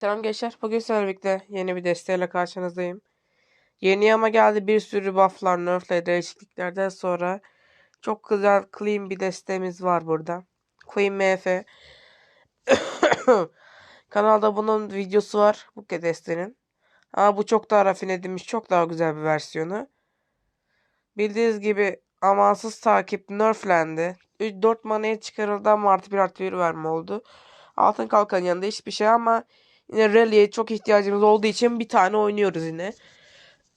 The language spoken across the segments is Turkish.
Selam gençler. Bugün sizlerle yeni bir desteğiyle karşınızdayım. Yeni ama geldi bir sürü bufflar, nerfler, değişikliklerden sonra çok güzel clean bir desteğimiz var burada. Queen MF. Kanalda bunun videosu var bu desteğinin. Ama bu çok daha rafine edilmiş, çok daha güzel bir versiyonu. Bildiğiniz gibi amansız takip nerflendi. 4 manaya çıkarıldı ama artı 1 artı 1 verme oldu. Altın kalkan yanında hiçbir şey ama Yine Rally'e çok ihtiyacımız olduğu için bir tane oynuyoruz yine.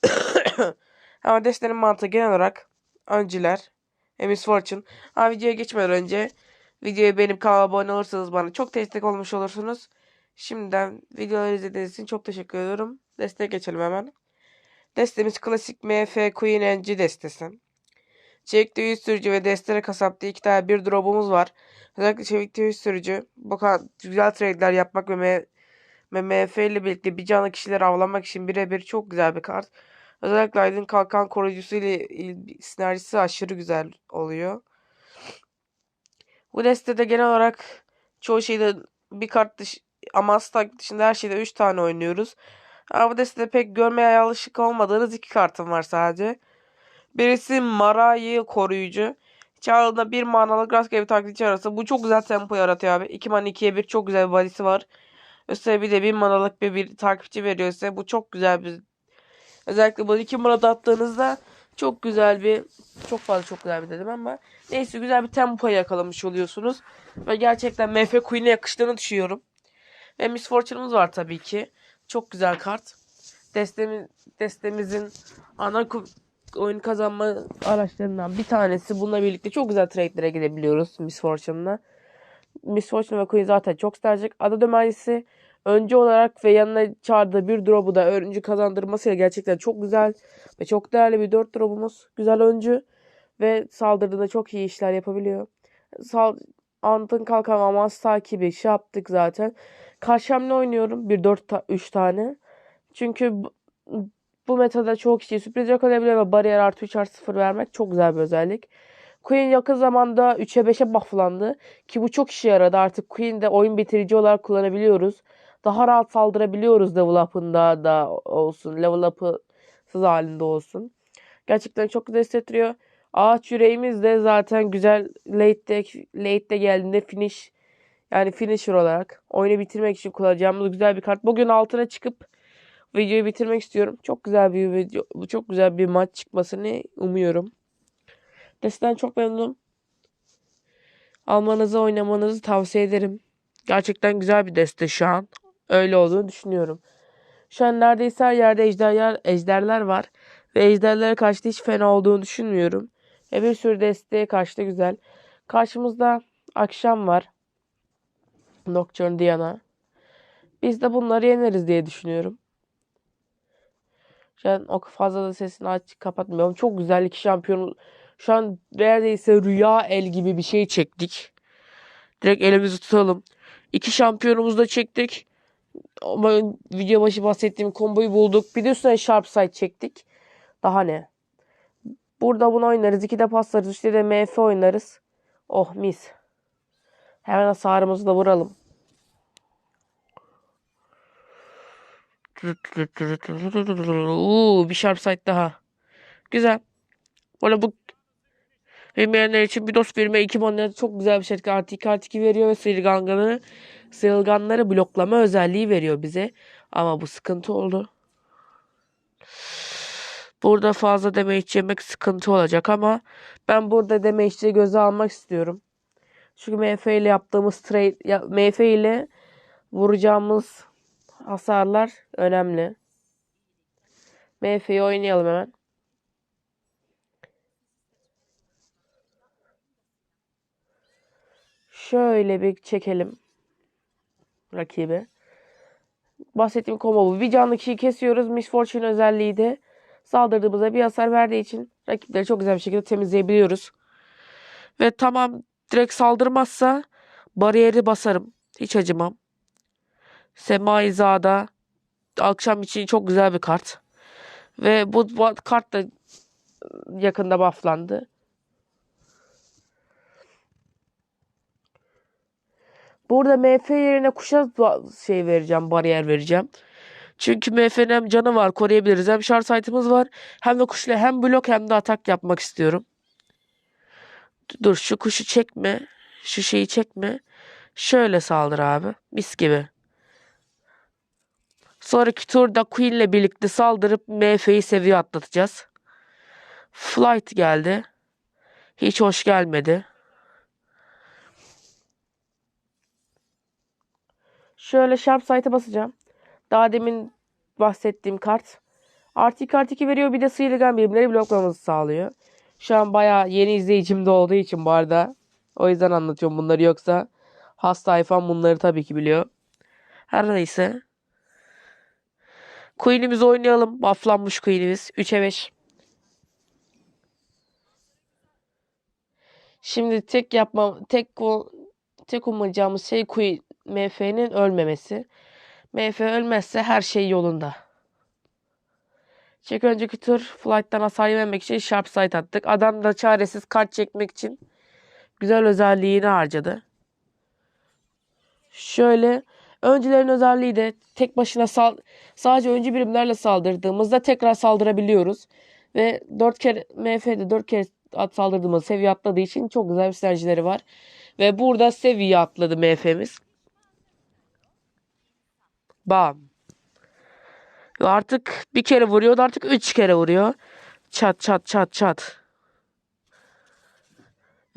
Ama destenin mantığı genel olarak öncüler. Emis Fortune. Ama videoya geçmeden önce videoyu benim kanala abone olursanız bana çok destek olmuş olursunuz. Şimdiden videoları izlediğiniz için çok teşekkür ediyorum. Desteğe geçelim hemen. Destemiz klasik MF Queen NG destesi. Çevikli yüz sürücü ve destere kasapta iki tane bir drop'umuz var. Özellikle çevikli yüz sürücü bu kadar güzel trade'ler yapmak ve ve MF ile birlikte bir canlı kişileri avlamak için birebir çok güzel bir kart. Özellikle Aydın Kalkan koruyucusu ile sinerjisi aşırı güzel oluyor. Bu destede genel olarak çoğu şeyde bir kart dış ama stack dışında her şeyde 3 tane oynuyoruz. Ama bu destede pek görmeye alışık olmadığınız iki kartım var sadece. Birisi Mara'yı koruyucu. Çağrı'da bir manalık rastgele bir taklitçi arası. Bu çok güzel tempo yaratıyor abi. 2 man 2'ye 1 çok güzel bir body'si var. Üstüne bir de bir manalık bir, bir takipçi veriyorsa bu çok güzel bir özellikle bu iki mana attığınızda çok güzel bir çok fazla çok güzel bir dedim ama neyse güzel bir tempo yakalamış oluyorsunuz ve gerçekten MF Queen'e yakıştığını düşünüyorum. Ve Miss Fortune'umuz var tabii ki. Çok güzel kart. Destemiz, destemizin ana oyun kazanma araçlarından bir tanesi. Bununla birlikte çok güzel trade'lere gidebiliyoruz Miss Fortune'la. Miss Fortune ve Queen zaten çok isterecek. Ada dömercisi önce olarak ve yanına çağırdığı bir drop'u da öncü kazandırmasıyla gerçekten çok güzel ve çok değerli bir 4 drop'umuz. Güzel öncü ve saldırıda çok iyi işler yapabiliyor. Sal Antın kalkan amans takibi şey yaptık zaten. Karşı oynuyorum. Bir 4 ta 3 tane. Çünkü bu metada çok kişiyi sürpriz yakalayabiliyor ve bariyer artı 3 artı 0 vermek çok güzel bir özellik. Queen yakın zamanda 3'e 5'e bufflandı. Ki bu çok işe yaradı. Artık Queen'de oyun bitirici olarak kullanabiliyoruz. Daha rahat saldırabiliyoruz level up'ında da olsun. Level up'sız halinde olsun. Gerçekten çok güzel hissettiriyor. Ağaç yüreğimiz de zaten güzel late'de, late'de geldiğinde finish yani finisher olarak oyunu bitirmek için kullanacağımız güzel bir kart. Bugün altına çıkıp videoyu bitirmek istiyorum. Çok güzel bir video, çok güzel bir maç çıkmasını umuyorum. Desteden çok memnunum. Almanızı oynamanızı tavsiye ederim. Gerçekten güzel bir deste şu an. Öyle olduğunu düşünüyorum. Şu an neredeyse her yerde ejderler, ejderler var. Ve ejderlere karşı hiç fena olduğunu düşünmüyorum. Ve bir sürü desteğe karşı da güzel. Karşımızda akşam var. Nocturne Diana. Biz de bunları yeneriz diye düşünüyorum. Şu an o fazla da sesini aç kapatmıyorum. Çok güzel iki şampiyon şu an neredeyse rüya el gibi bir şey çektik. Direkt elimizi tutalım. İki şampiyonumuzu da çektik. Ama video başı bahsettiğim komboyu bulduk. Bir de üstüne sharp side çektik. Daha ne? Burada bunu oynarız. İki de paslarız. İşte de MF oynarız. Oh mis. Hemen hasarımızı da vuralım. Uuu bir sharp side daha. Güzel. Böyle bu Bilmeyenler için verme iki monede çok güzel bir şekilde artı 2 artı 2 veriyor ve sıyırganları, sıyırganları bloklama özelliği veriyor bize. Ama bu sıkıntı oldu. Burada fazla damage yemek sıkıntı olacak ama ben burada damage'i göze almak istiyorum. Çünkü MF ile yaptığımız trade, ya, MF ile vuracağımız hasarlar önemli. MF'yi oynayalım hemen. Şöyle bir çekelim rakibi. Bahsettiğim combo bu. Bir canlı kişiyi kesiyoruz. Miss Fortune özelliği de saldırdığımızda bir hasar verdiği için rakipleri çok güzel bir şekilde temizleyebiliyoruz. Ve tamam direkt saldırmazsa bariyeri basarım. Hiç acımam. Sema İza'da akşam için çok güzel bir kart. Ve bu, bu kart da yakında bufflandı. Burada MF yerine kuşa şey vereceğim, bariyer vereceğim. Çünkü MF'nin hem canı var, koruyabiliriz. Hem şarj site'ımız var. Hem de kuşla hem blok hem de atak yapmak istiyorum. Dur şu kuşu çekme. Şu şeyi çekme. Şöyle saldır abi. Mis gibi. Sonraki turda Queen'le birlikte saldırıp MF'yi seviye atlatacağız. Flight geldi. Hiç hoş gelmedi. Şöyle Sharp Sight'a basacağım. Daha demin bahsettiğim kart. Artı kart 2 veriyor bir de sıyırgan birimleri bloklamamızı sağlıyor. Şu an bayağı yeni izleyicim de olduğu için bu arada. O yüzden anlatıyorum bunları yoksa hasta tayfam bunları tabii ki biliyor. Her neyse. Queen'imizi oynayalım. Bufflanmış Queen'imiz. 3'e 5. Şimdi tek yapmam tek tek umacağımız şey MF'nin ölmemesi. MF ölmezse her şey yolunda. Çek önceki tur flight'tan hasar yememek için sharp sight attık. Adam da çaresiz kart çekmek için güzel özelliğini harcadı. Şöyle öncülerin özelliği de tek başına sal sadece öncü birimlerle saldırdığımızda tekrar saldırabiliyoruz. Ve 4 kere MF'de 4 kere at saldırdığımız seviye atladığı için çok güzel bir sinerjileri var. Ve burada seviye atladı MF'miz. Bam. Artık bir kere vuruyordu artık üç kere vuruyor. Çat çat çat çat.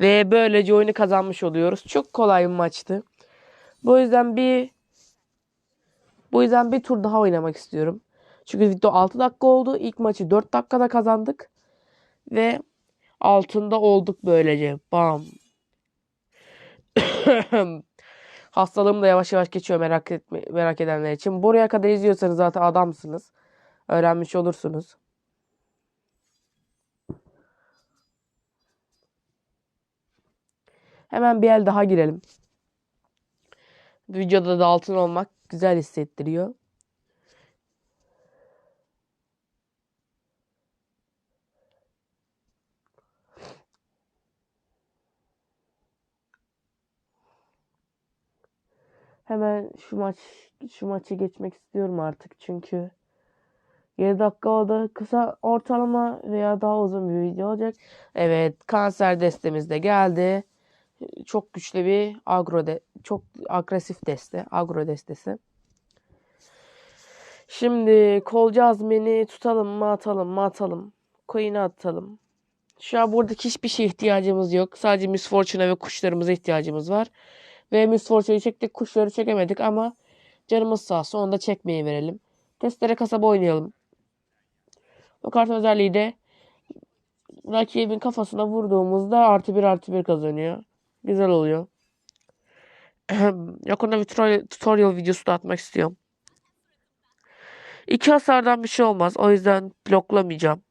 Ve böylece oyunu kazanmış oluyoruz. Çok kolay bir maçtı. Bu yüzden bir bu yüzden bir tur daha oynamak istiyorum. Çünkü video 6 dakika oldu. İlk maçı 4 dakikada kazandık. Ve altında olduk böylece. Bam. Hastalığım da yavaş yavaş geçiyor merak etme, merak edenler için. Buraya kadar izliyorsanız zaten adamsınız. Öğrenmiş olursunuz. Hemen bir el daha girelim. Videoda da altın olmak güzel hissettiriyor. Hemen şu maç şu maçı geçmek istiyorum artık çünkü 7 dakika oldu. Kısa ortalama veya daha uzun bir video olacak. Evet, kanser destemiz de geldi. Çok güçlü bir agro de, çok agresif deste, agro destesi. Şimdi kolcu azmeni tutalım mı atalım mı atalım. Coin'i atalım. Şu an buradaki hiçbir şeye ihtiyacımız yok. Sadece Miss Fortune'a ve kuşlarımıza ihtiyacımız var. Ve Miss Fortune'u çektik. Kuşları çekemedik ama canımız sağ olsun. Onu da çekmeyi verelim. Testere kasaba oynayalım. O kartın özelliği de rakibin kafasına vurduğumuzda artı bir artı bir kazanıyor. Güzel oluyor. Yakında bir tutorial videosu da atmak istiyorum. İki hasardan bir şey olmaz. O yüzden bloklamayacağım.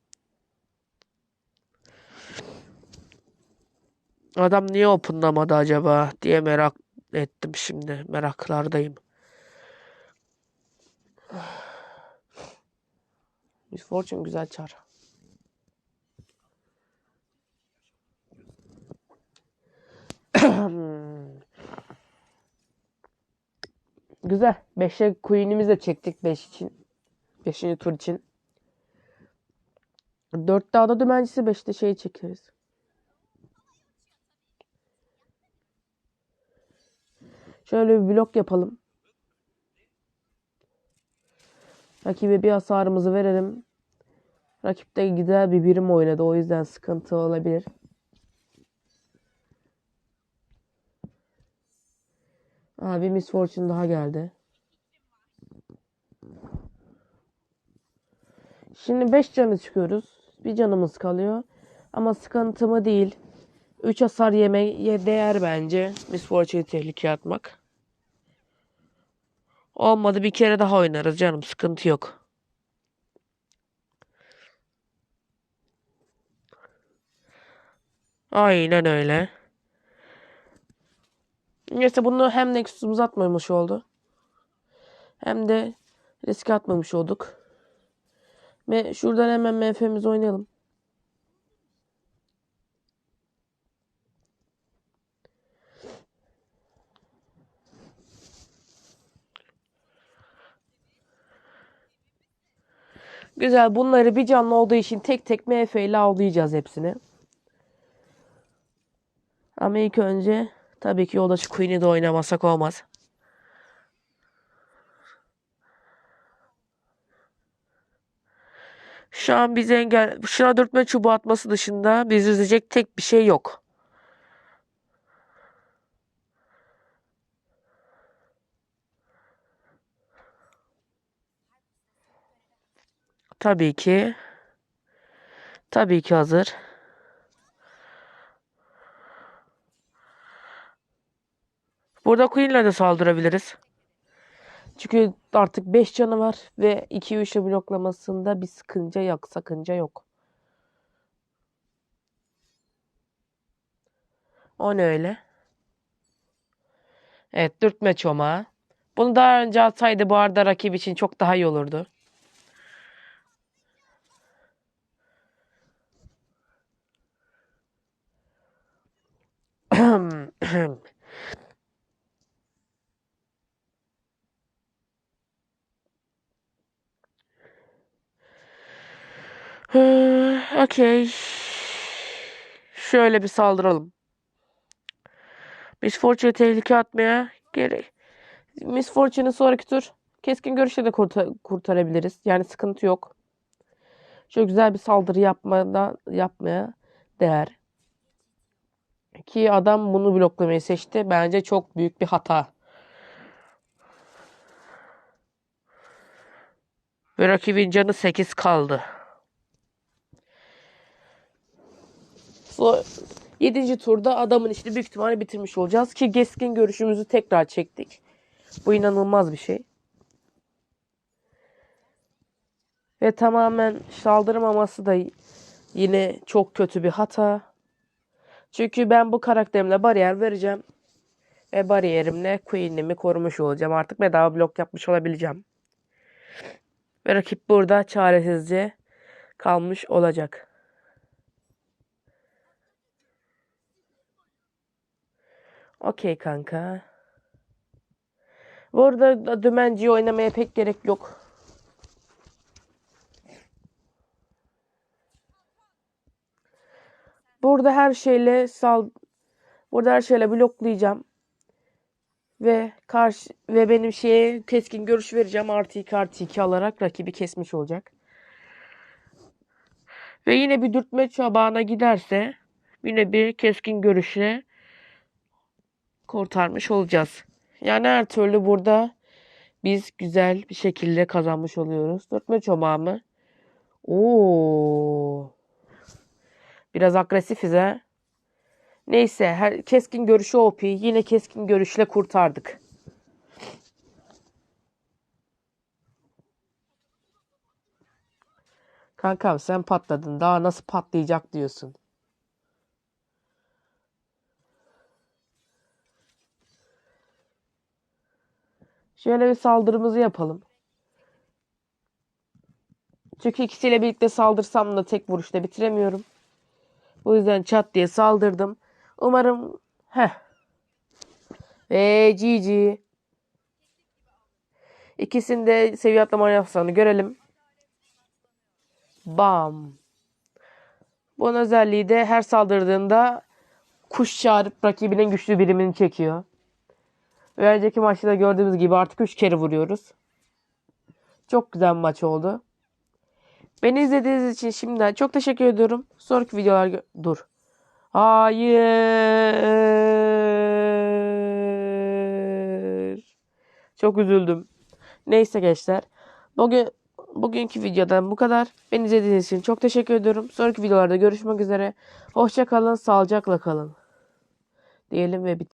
Adam niye openlamadı acaba diye merak ettim şimdi. Meraklardayım. Miss Fortune güzel çar. Güzel. 5'e Queen'imizi de çektik 5 için. 5. tur için. 4'te ada dümencisi 5'te şey çekeriz. Şöyle bir blok yapalım. Rakibe bir hasarımızı verelim. Rakip de güzel bir birim oynadı. O yüzden sıkıntı olabilir. Aa, bir Miss Fortune daha geldi. Şimdi 5 canı çıkıyoruz. Bir canımız kalıyor. Ama sıkıntı mı değil. 3 hasar yemeye değer bence. Miss Fortune'ı tehlikeye atmak. Olmadı bir kere daha oynarız canım. Sıkıntı yok. Aynen öyle. Neyse bunu hem Nexus'umuzu atmamış oldu. Hem de riske atmamış olduk. Ve şuradan hemen MF'mizi oynayalım. Güzel. Bunları bir canlı olduğu için tek tek MF ile avlayacağız hepsini. Ama ilk önce tabii ki Yoldaşı Queen'i de oynamasak olmaz. Şu an bize engel, şuna dürtme çubuğu atması dışında bizi üzecek tek bir şey yok. Tabii ki. Tabii ki hazır. Burada Queen'le de saldırabiliriz. Çünkü artık 5 canı var ve 2-3'e bloklamasında bir sıkınca yok, sakınca yok. O ne öyle? Evet, dürtme çomağı. Bunu daha önce atsaydı bu arada rakip için çok daha iyi olurdu. Okey. Şöyle bir saldıralım. Miss Fortune'e tehlike atmaya gerek. Miss Fortune'ı sonraki tur keskin görüşle de kurta- kurtarabiliriz. Yani sıkıntı yok. Şöyle güzel bir saldırı yapmadan yapmaya değer. Ki adam bunu bloklamayı seçti. Bence çok büyük bir hata. Ve rakibin canı 8 kaldı. So 7. turda adamın işini büyük ihtimalle bitirmiş olacağız ki keskin görüşümüzü tekrar çektik. Bu inanılmaz bir şey. Ve tamamen saldırmaması da yine çok kötü bir hata. Çünkü ben bu karakterimle bariyer vereceğim. Ve bariyerimle Queen'imi korumuş olacağım. Artık bedava blok yapmış olabileceğim. Ve rakip burada çaresizce kalmış olacak. Okey kanka. Bu arada dümenciyi oynamaya pek gerek yok. Burada her şeyle sal Burada her şeyle bloklayacağım. Ve karşı ve benim şeye keskin görüş vereceğim. Artı 2 artı 2 alarak rakibi kesmiş olacak. Ve yine bir dürtme çabağına giderse yine bir keskin görüşle kurtarmış olacağız. Yani her türlü burada biz güzel bir şekilde kazanmış oluyoruz. Dürtme çomağı mı? Oo. Biraz agresifiz ha. Neyse her keskin görüşü OP. Yine keskin görüşle kurtardık. Kankam sen patladın. Daha nasıl patlayacak diyorsun. Şöyle bir saldırımızı yapalım. Çünkü ikisiyle birlikte saldırsam da tek vuruşta bitiremiyorum. O yüzden çat diye saldırdım. Umarım heh. Ve GG. İkisinde seviye atlama yapsana görelim. Bam. Bunun özelliği de her saldırdığında kuş çağırıp rakibinin güçlü birimini çekiyor. Ve önceki maçta gördüğümüz gibi artık 3 kere vuruyoruz. Çok güzel maç oldu. Beni izlediğiniz için şimdiden çok teşekkür ediyorum. Sonraki videolar dur. Hayır. Çok üzüldüm. Neyse gençler. Bugün bugünkü videodan bu kadar. Beni izlediğiniz için çok teşekkür ediyorum. Sonraki videolarda görüşmek üzere. Hoşça kalın, sağlıcakla kalın. Diyelim ve bit.